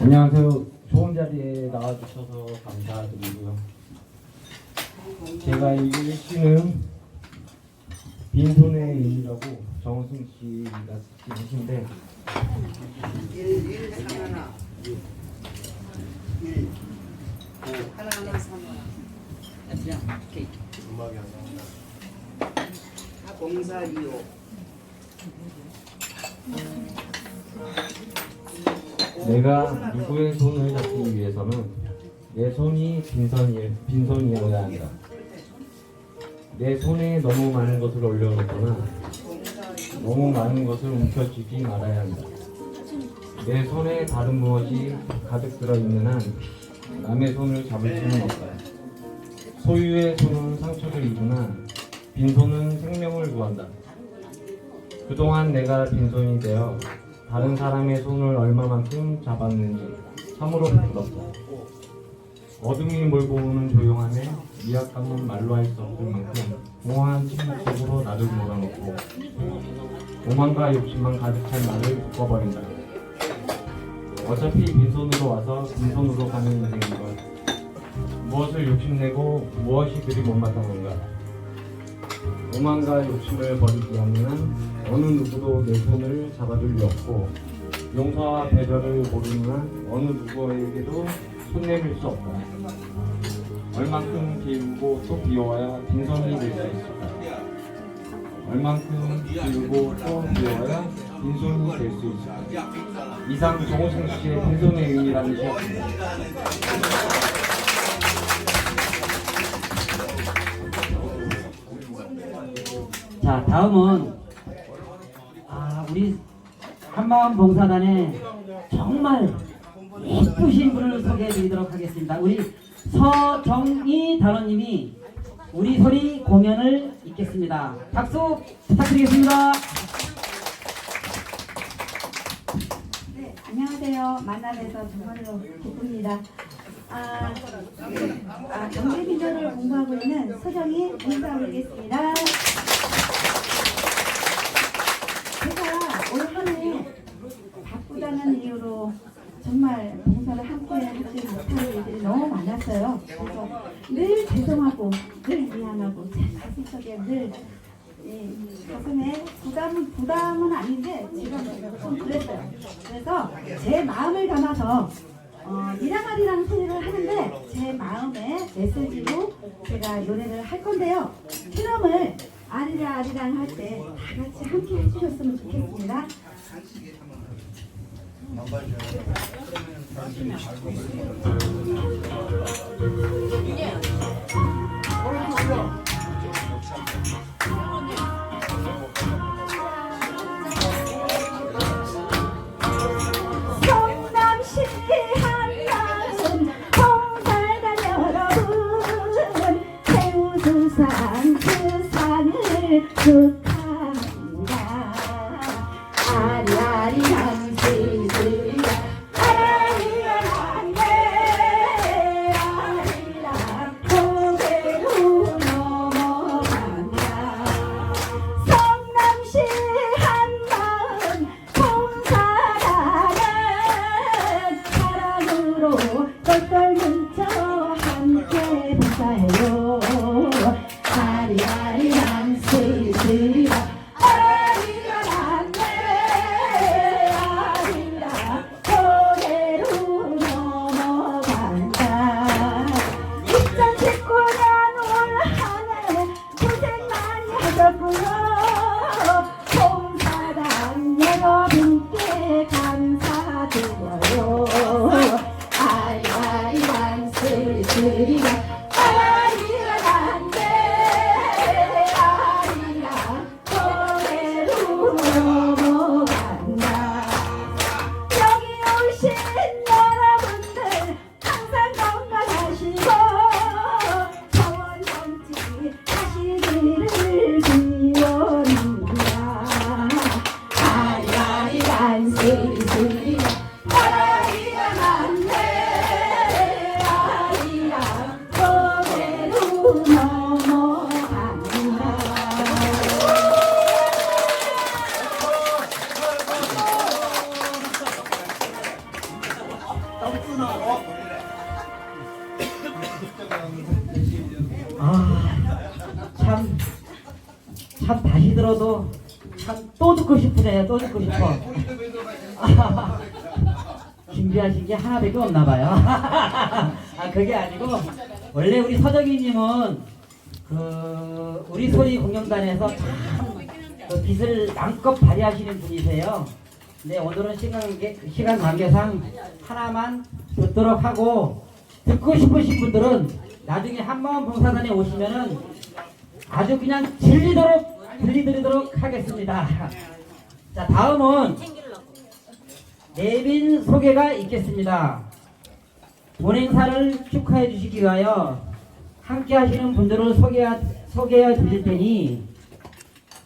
안녕하세요. 좋은 자리에 나와주셔서 감사드리고요. 제가 읽을 시는 빈손의 의미라고 정우승 씨가 쓰신 시인데 1, 1, 3 하나 1 5 하나 하나 3 하나 공사 2 5 내가 누구의 손을 잡기 위해서는 내 손이 빈손이, 빈손이어야 한다. 내 손에 너무 많은 것을 올려놓거나 너무 많은 것을 움켜쥐지 말아야 한다. 내 손에 다른 무엇이 가득 들어있는 한 남의 손을 잡을 수는 없다. 소유의 손은 상처를 입으나 빈손은 생명을 구한다. 그동안 내가 빈손이 되어 다른 사람의 손을 얼마만큼 잡았는지 참으로 부끄럽다. 어둠이 몰고 오는 조용함에 미약함은 말로 할 수 없을 만큼 공허한 침묵 속으로 나를 몰아넣고 오만과 욕심만 가득 찬 나를 묶어버린다. 어차피 빈손으로 와서 빈손으로 가는 인생인 걸. 무엇을 욕심내고 무엇이 그리 못마땅 건가. 오만과 욕심을 버리지 않는 한 어느 누구도 내 손을 잡아줄 리 없고 용서와 배려를 모르는 한 어느 누구에게도 손 내밀 수 없다. 얼만큼 기울고 또 비워야 빈손이 될 수 있을까? 얼만큼 기울고 또 비워야 빈손이 될 수 있을까? 이상 정호승 씨의 빈손의 의미라는 시였습니다. 자, 다음은 아, 우리 한마음 봉사단의 정말 예쁘신 분을 소개해 드리도록 하겠습니다. 우리 서정희 단원님이 우리 소리 공연을 읽겠습니다. 박수 부탁드리겠습니다. 네, 안녕하세요. 만남에서 정말로 기쁩니다. 아, 아 경제 비전을 공부하고 있는 서정희 인사 올리겠습니다. 바쁘다는 이유로 정말 봉사를 함께 하지 못할 일들이 너무 많았어요. 그래서 늘 죄송하고 늘 미안하고 제 가슴 속에 늘이 가슴에 부담은 부담은 아닌데 지금 좀 그랬어요. 그래서 제 마음을 담아서 어, 미랑아리랑 소리를 하는데 제 마음의 메시지로 제가 노래를 할 건데요. 필름을 아리랑 아리랑 할 때 다 같이 함께 해주셨으면 좋겠습니다. 성남 싶으네요. 또 듣고 싶어. 준비하신 게 하나밖에 없나 봐요. 아 그게 아니고 원래 우리 서정희님은 그 우리 소리 공연단에서 참그 빛을 마음껏 발휘하시는 분이세요. 근데 오늘은 시간, 시간 관계상 하나만 듣도록 하고 듣고 싶으신 분들은 나중에 한마음 봉사단에 오시면은 아주 그냥 질리도록 들리드리도록 하겠습니다. 자 다음은 내빈 소개가 있겠습니다. 본행사를 축하해 주시기 위하여 함께 하시는 분들을 소개해, 소개해 드릴 테니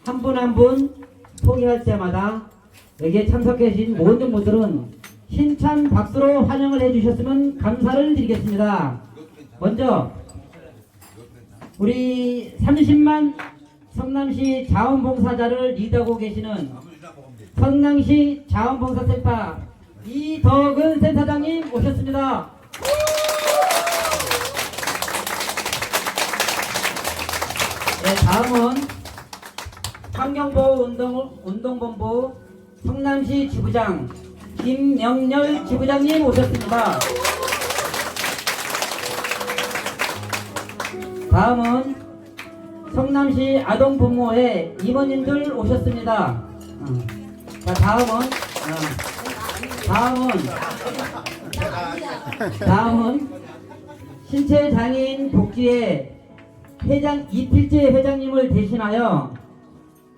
한 분 한 분 소개할 때마다 여기에 참석해 주신 모든 분들은 힘찬 박수로 환영을 해 주셨으면 감사를 드리겠습니다. 먼저 우리 30만 성남시 자원봉사자를 리드하고 계시는 성남시 자원봉사센터 이덕은 센터장님 오셨습니다. 네, 다음은 환경보호 운동, 운동본부 성남시 지부장 김영렬 지부장님 오셨습니다. 다음은 성남시 아동부모회 임원님들 오셨습니다. 어. 자 다음은 어, 다음은 다음은 신체 장애인 복지회 회장 이필재 회장님을 대신하여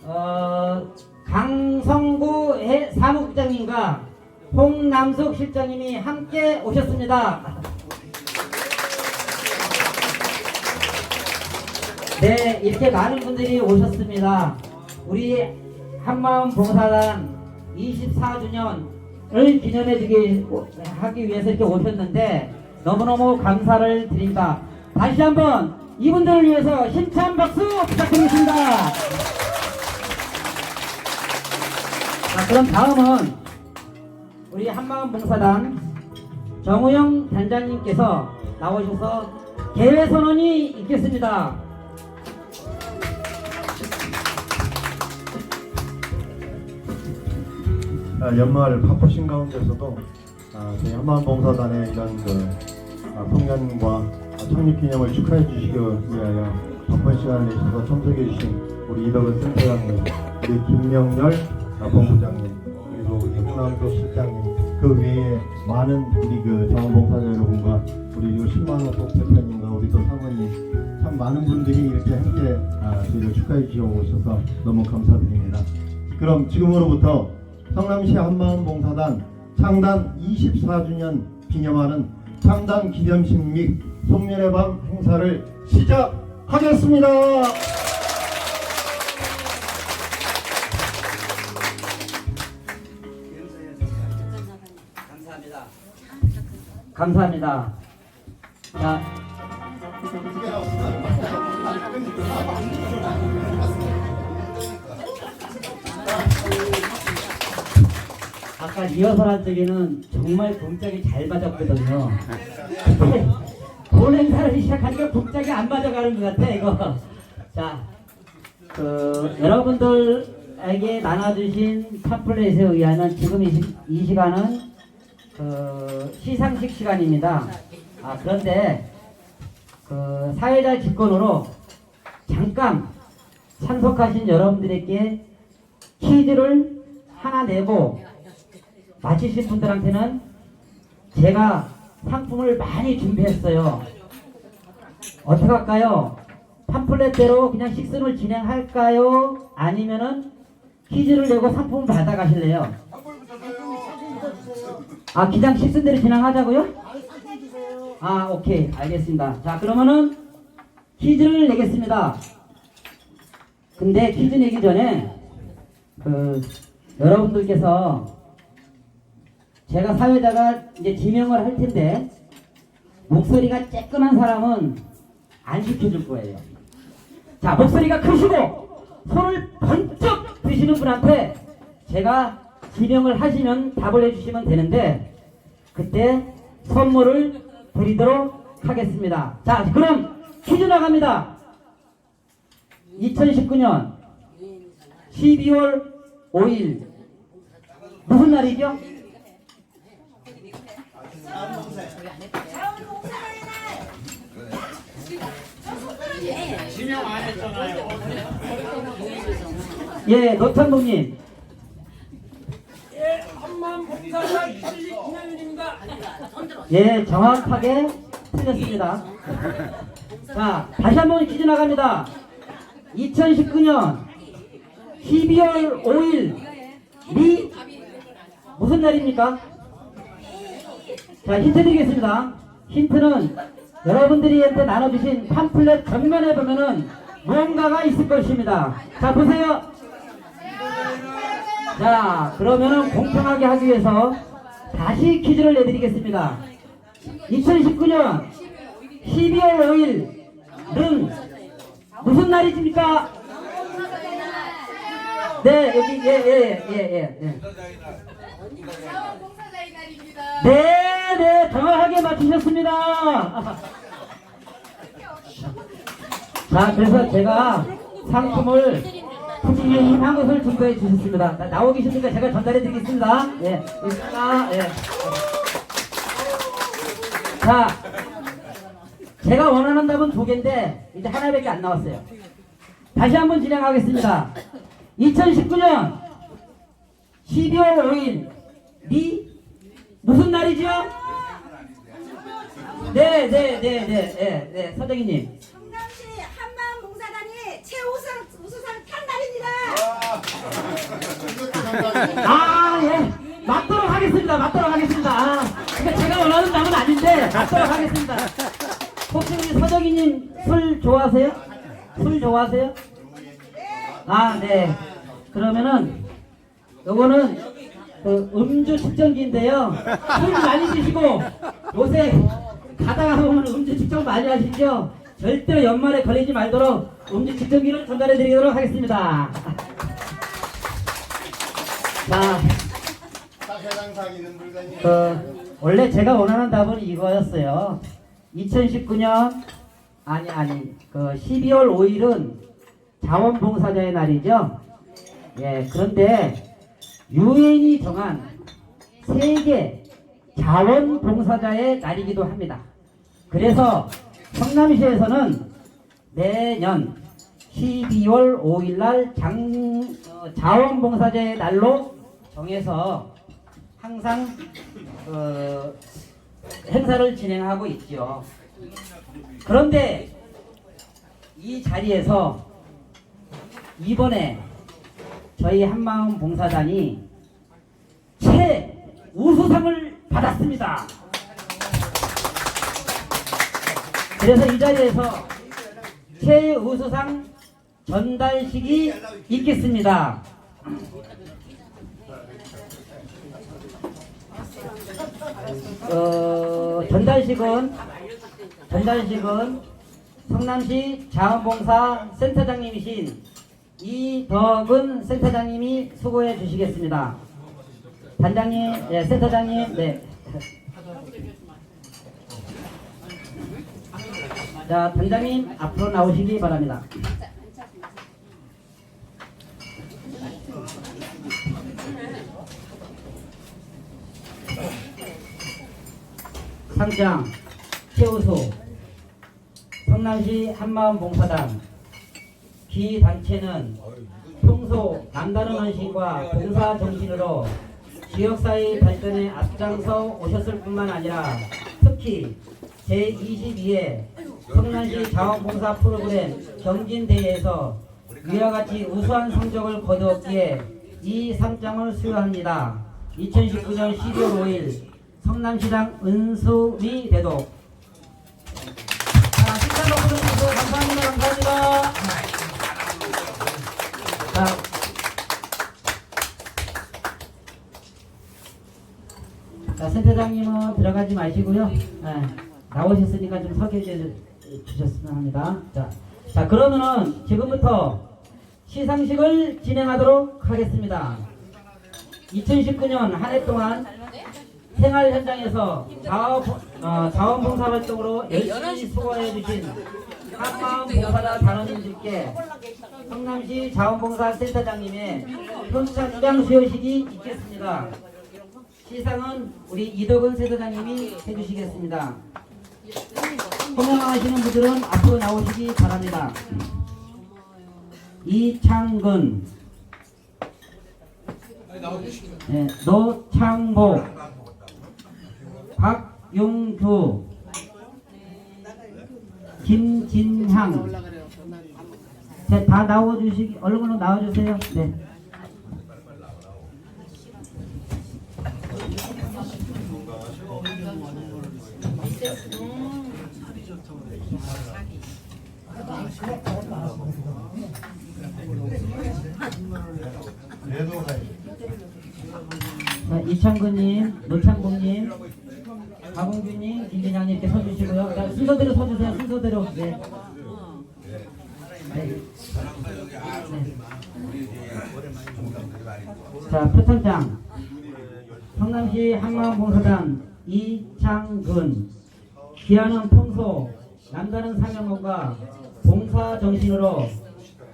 어, 강성구 해- 사무국장님과 홍남숙 실장님이 함께 오셨습니다. 네, 이렇게 많은 분들이 오셨습니다. 우리 한마음 봉사단 24주년을 기념해주기 하기 위해서 이렇게 오셨는데 너무너무 감사를 드립니다. 다시 한번 이분들을 위해서 힘찬 박수 부탁드리겠습니다. 자, 그럼 다음은 우리 한마음 봉사단 정우영 단장님께서 나오셔서 개회 선언이 있겠습니다. 연말 바쁘신 가운데서도 아, 저희 한마음봉사단의 이런 그 아, 송년과 아, 창립 기념을 축하해 주시기 위하여 바쁜 시간을 내셔서 참석해 주신 우리 이덕은 센터장님, 우리 김명열 아, 본부장님, 그리고 홍남도 실장님, 그 외에 많은 우리 그 자원봉사자 여러분과 우리 요 10만원 꼭 대표님과 우리 또 사모님 참 많은 분들이 이렇게 함께 아, 저희를 축하해 주셔서 너무 감사드립니다. 그럼 지금으로부터 성남시 한마음봉사단 창단 24주년 기념하는 창단 기념식 및 송년의 밤 행사를 시작하겠습니다. 감사합니다. 감사합니다. 자, 아까 리허설 할 적에는 정말 동작이 잘 맞았거든요. 본 행사를 시작하니까 동작이 안 맞아가는 것 같아 이거. 자, 그 여러분들에게 나눠주신 팜플렛에 의하면 지금 이, 시, 이 시간은 그 시상식 시간입니다. 아 그런데 그 사회자 직권으로 잠깐 참석하신 여러분들에게 퀴즈를 하나 내고 맞히신 분들한테는 제가 상품을 많이 준비했어요. 어떻게 할까요? 팜플렛대로 그냥 식순을 진행할까요? 아니면은 퀴즈를 내고 상품을 받아가실래요? 아, 그냥 식순대로 진행하자고요? 아, 오케이. 알겠습니다. 자, 그러면은 퀴즈를 내겠습니다. 근데 퀴즈 내기 전에 그 여러분들께서 제가 사회자가 이제 지명을 할 텐데 목소리가 쬐끈한 사람은 안 시켜줄 거예요. 자, 목소리가 크시고 손을 번쩍 드시는 분한테 제가 지명을 하시면 답을 해주시면 되는데 그때 선물을 드리도록 하겠습니다. 자, 그럼 퀴즈 나갑니다. 2019년 12월 5일 무슨 날이죠? 예, 노창동님. 예, 정확하게 틀렸습니다. 자, 다시 한 번 퀴즈 나갑니다. 2019년 12월 5일 리 무슨 날입니까? 자, 힌트 드리겠습니다. 힌트는 여러분들이 한테 나눠주신 팜플렛 정면에 보면은 무언가가 있을 것입니다. 자, 보세요. 자, 그러면은 공평하게 하기 위해서 다시 퀴즈를 내드리겠습니다. 2019년 12월 5일은 무슨 날이십니까? 네, 여기, 예, 예, 예, 예, 예. 네, 네, 정확하게 맞추셨습니다. 자, 그래서 제가 상품을 푸짐히 한 것을 준비해 주셨습니다. 나, 나오기 싫으니까 제가 전달해 드리겠습니다. 예, 있습니다. 예. 자, 제가 원하는 답은 두 개인데, 이제 하나밖에 안 나왔어요. 다시 한번 진행하겠습니다. 2019년 12월 5일, 리, 무슨 날이죠? 네, 네, 네, 네, 네, 네, 서정희님. 성남시 한마음봉사단이 최우선 우수상 탄 날입니다. 아, 예. 맞도록 하겠습니다. 맞도록 하겠습니다. 아, 그러니까 제가 원하는 답은 아닌데, 맞도록 하겠습니다. 혹시 우리 서정희님 술 좋아하세요? 술 좋아하세요? 아, 네. 그러면은, 요거는 그 음주 측정기인데요. 술 많이 드시고, 요새 가다가 보면 음주 측정 많이 하시죠? 절대로 연말에 걸리지 말도록 음주 측정기를 전달해 드리도록 하겠습니다. 자, 어, 원래 제가 원하는 답은 이거였어요. 2019년 아니 아니 그 12월 5일은 자원봉사자의 날이죠. 예 그런데 유엔이 정한 세계 자원봉사자의 날이기도 합니다. 그래서 성남시에서는 매년 12월 5일 날 장, 어, 자원봉사자의 날로 정해서 항상 어, 행사를 진행하고 있죠. 그런데 이 자리에서 이번에 저희 한마음 봉사단이 최우수상을 받았습니다. 그래서 이 자리에서 최우수상 전달식이 있겠습니다. 어, 전달식은 전달식은 성남시 자원봉사 센터장님이신 이덕은 센터장님이 수고해 주시겠습니다. 단장님, 네, 센터장님, 네. 자, 단장님 앞으로 나오시기 바랍니다. 상장 최우수 성남시 한마음봉사단 기단체는 평소 남다른 헌신과 봉사 정신으로 지역사회 발전에 앞장서 오셨을 뿐만 아니라 특히 제22회 성남시 자원봉사 프로그램 경진대회에서 위와 같이 우수한 성적을 거두었기에 이 상장을 수여합니다. 2019년 12월 5일 성남시장 은수미 대독 자, 식사 먹고 주셔서 감사합니다. 감사합니다. 자, 자, 센터장님은 들어가지 마시고요. 네, 나오셨으니까 좀 소개해 주- 주셨으면 합니다. 자, 자, 그러면은 지금부터 시상식을 진행하도록 하겠습니다. 2019년 한 해 동안 생활 현장에서 자원, 어, 자원봉사 활동으로 열심히 수고해 주신 한마음 봉사자 단원님들께 성남시 자원봉사 센터장님의 현장장 수여식이 있겠습니다. 시상은 우리 이덕은 센터장님이 해주시겠습니다. 호명하시는 분들은 앞으로 나오시기 바랍니다. 이창근, 네, 노창복, 박용규, 김진향. 자, 다 나와주시기, 얼른 나와주세요. 네. 자, 이창근님, 노창복님, 박홍규님, 김진양님 이렇게 서주시고요. 자, 순서대로 서주세요. 순서대로. 네. 네. 네. 자, 표창장. 성남시 한마음봉사단 이창근. 기아는 평소 남다른 사명감과 봉사 정신으로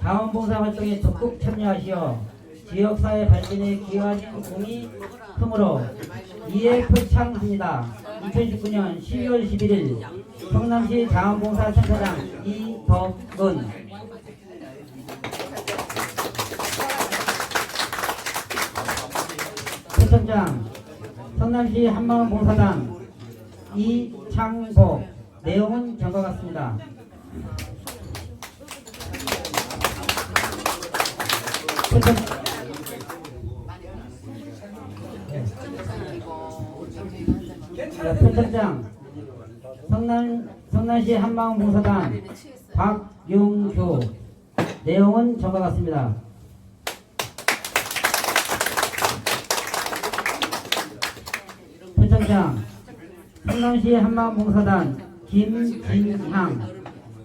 자원봉사 활동에 적극 참여하시어 지역사회 발전에 기여하신 공이 크므로 이에 표창합니다. 2019년 12월 11일 성남시 자원봉사센터장 이덕은 표창장 성남시 한마음봉사단 이창복 내용은 다음과 같습니다. 자, 표창장 성남 성남시 한마음봉사단 박용규 내용은 다음과 같습니다. 표창장 성남시 한마음봉사단 김진향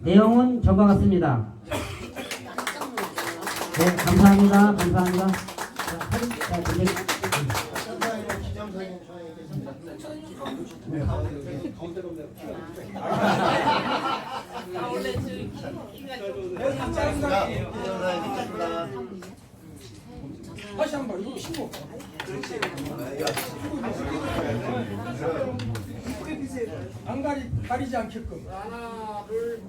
내용은 다음과 같습니다. 네, 감사합니다. 감사합니다. 안 가리 가리지 않게끔. 하나, 둘.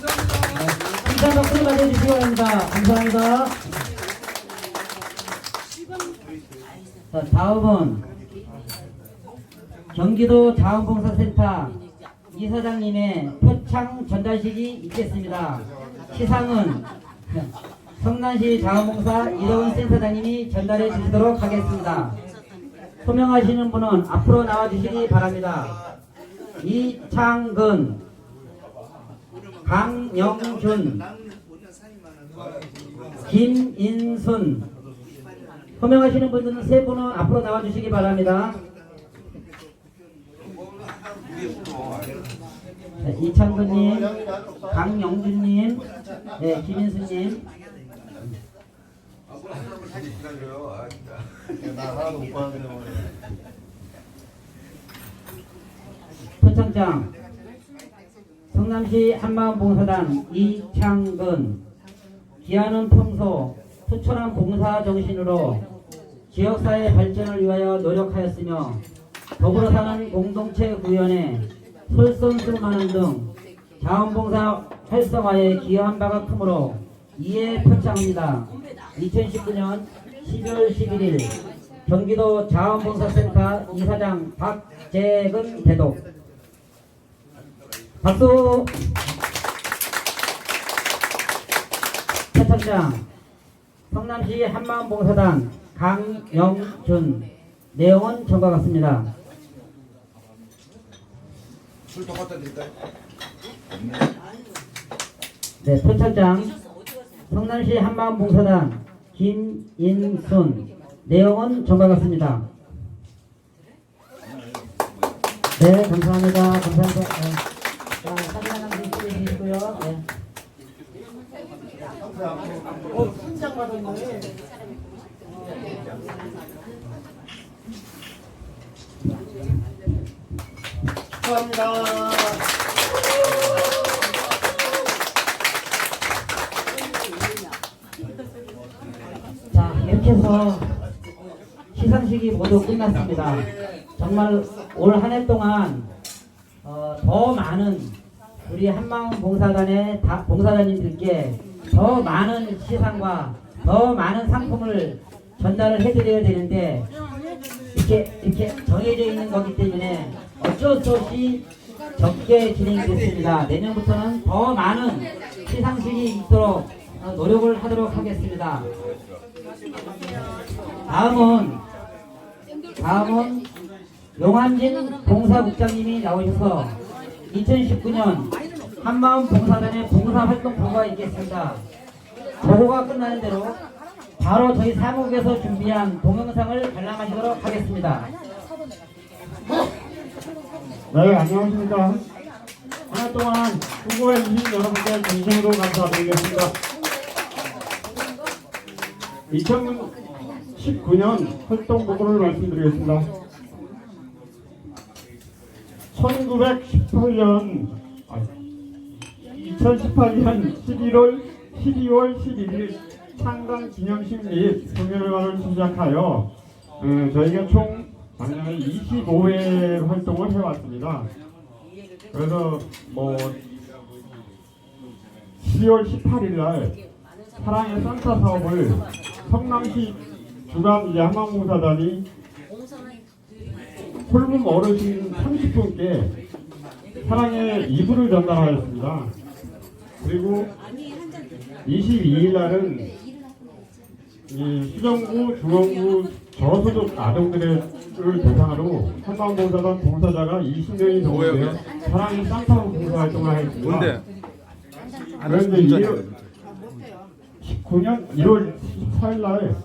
감사 박수 받아주시기 바랍니다. 감사합니다. 자, 다음은 경기도 자원봉사센터 이사장님의 표창 전달식이 있겠습니다. 시상은 성남시 자원봉사 이동훈 센터장님이 전달해 주시도록 하겠습니다. 소명하시는 분은 앞으로 나와 주시기 바랍니다. 이창근, 강영준, 김인순. 호명하시는 분들은 세 분은 앞으로 나와주시기 바랍니다. 네, 이창근님, 강영준님, 네, 봤는데 표창장, 성남시 한마음봉사단 이창근, 기아는 평소 투철한 봉사 정신으로 지역사회 발전을 위하여 노력하였으며 더불어 사는 공동체 구현에 솔선수범하는 등 자원봉사 활성화에 기여한 바가 크므로 이에 표창합니다. 2019년 12월 11일 경기도 자원봉사센터 이사장 박재근 대독 박수 표창장 성남시 한마음봉사단 강영준 내용은 전과 같습니다. 술더 갖다 드릴까요? 네, 표창장 성남시 한마음봉사단 김인순 내용은 전과 같습니다. 네, 감사합니다. 감사합니다. 네. 자, 사진 하나 드리시고요. 네. 축하합니다. 자, 이렇게 해서 시상식이 모두 끝났습니다. 정말 올 한 해 동안 어, 더 많은 우리 한마음 봉사단의 다- 봉사자님들께 더 많은 시상과 더 많은 상품을 전달을 해드려야 되는데 이렇게 이렇게 정해져 있는 거기 때문에 어쩔 수 없이 적게 진행이 됐습니다. 내년부터는 더 많은 시상식이 있도록 어, 노력을 하도록 하겠습니다. 다음은 다음은 용한진 봉사국장님이 나오셔서 2019년 한마음 봉사단의 봉사활동표가 있겠습니다. 보고가 끝나는 대로 바로 저희 사무국에서 준비한 동영상을 관람하시도록 하겠습니다. 네, 안녕하십니까. 한해 동안 수고해주신 여러분께 진심으로 감사드리겠습니다. 2019년 활동 보고를 말씀드리겠습니다. 1918년, 2018년 11월 12월 11일 창당 기념식 및 공연회관을 시작하여 어, 저희가 총 작년에 25회 활동을 해왔습니다. 그래서 뭐 12월 18일 날 사랑의 산타 사업을 성남시 주간 이제 한방봉사단이 홀몸 어르신 30분께 사랑의 이불을 전달하였습니다. 그리고 22일 날은 이 수정구, 중원구 저소득 아동들을 대상으로 한방봉사단 봉사자가 20명이 넘는데요. 사랑의 산타 봉사 활동을 하였습니다. 뭔데? 그런데 1월 19년 1월 14일 날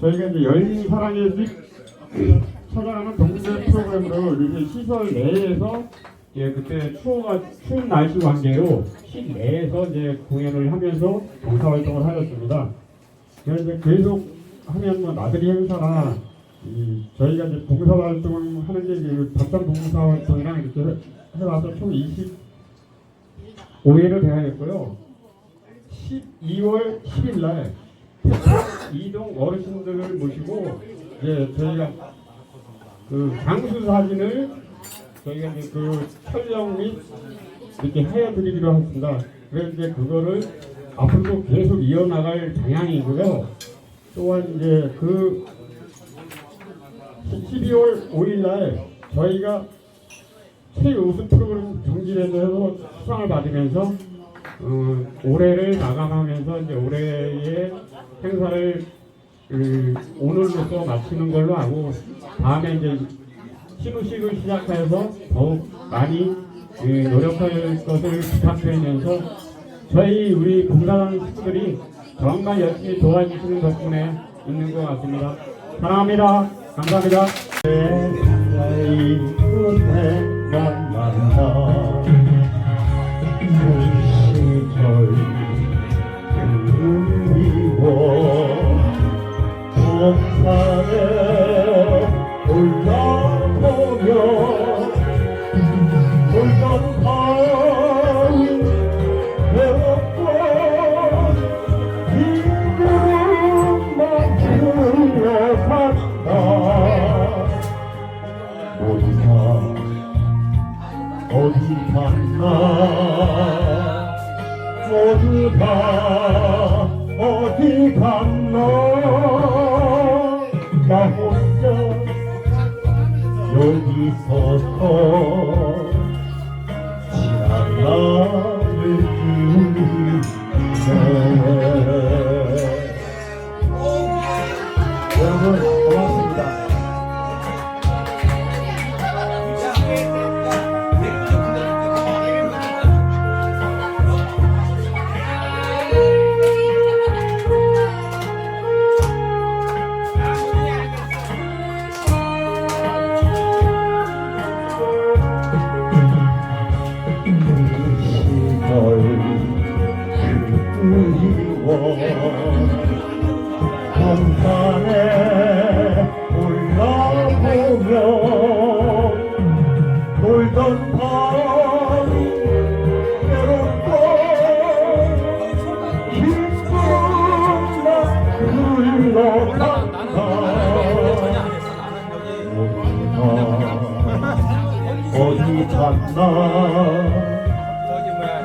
저희가 이제 열린 사랑의 집 찾아가는 동네 프로그램으로 이제 시설 내에서 예, 그때 추워가 추운 날씨 관계로 실내에서 이제 공연을 하면서 봉사 활동을 하였습니다. 그래서 이제 계속 하면 뭐 나들이 행사나 이 저희가 이제 봉사 활동을 하는 게 이제 답단 봉사 활동이랑 이렇게 해- 해와서 총 25회를 대하였고요. 12월 10일 날 이동 어르신들을 모시고 이제 저희가 그 장수 사진을 저희가 이제 그 촬영 및 이렇게 해드리기로 했습니다. 그래서 이제 그거를 앞으로도 계속 이어나갈 방향이고요. 또한 이제 그 12월 5일 날 저희가 최우수 프로그램 경진에서 수상을 받으면서 어, 올해를 마감하면서 이제 올해의 행사를 그, 오늘로서 마치는 걸로 하고 다음에 이제 시무식을 시작해서 더욱 많이 그, 노력할 것을 부탁드리면서 저희 우리 봉사단 식구들이 정말 열심히 도와주시는 덕분에 있는 것 같습니다. 사랑합니다. 감사합니다.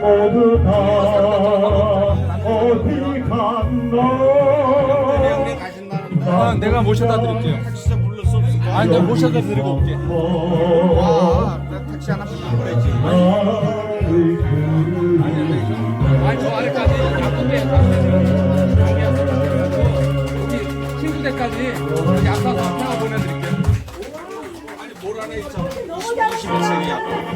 모두 다 어디 갔노? 아, 내가 모셔다 드릴게요. 아니 내가 모셔다 드리고 올게. 와 아, 택시 하나 부탁드려야지. 아니 저 아래까지 보내드릴게요. 아니 뭘 안에 있어? 21세기야.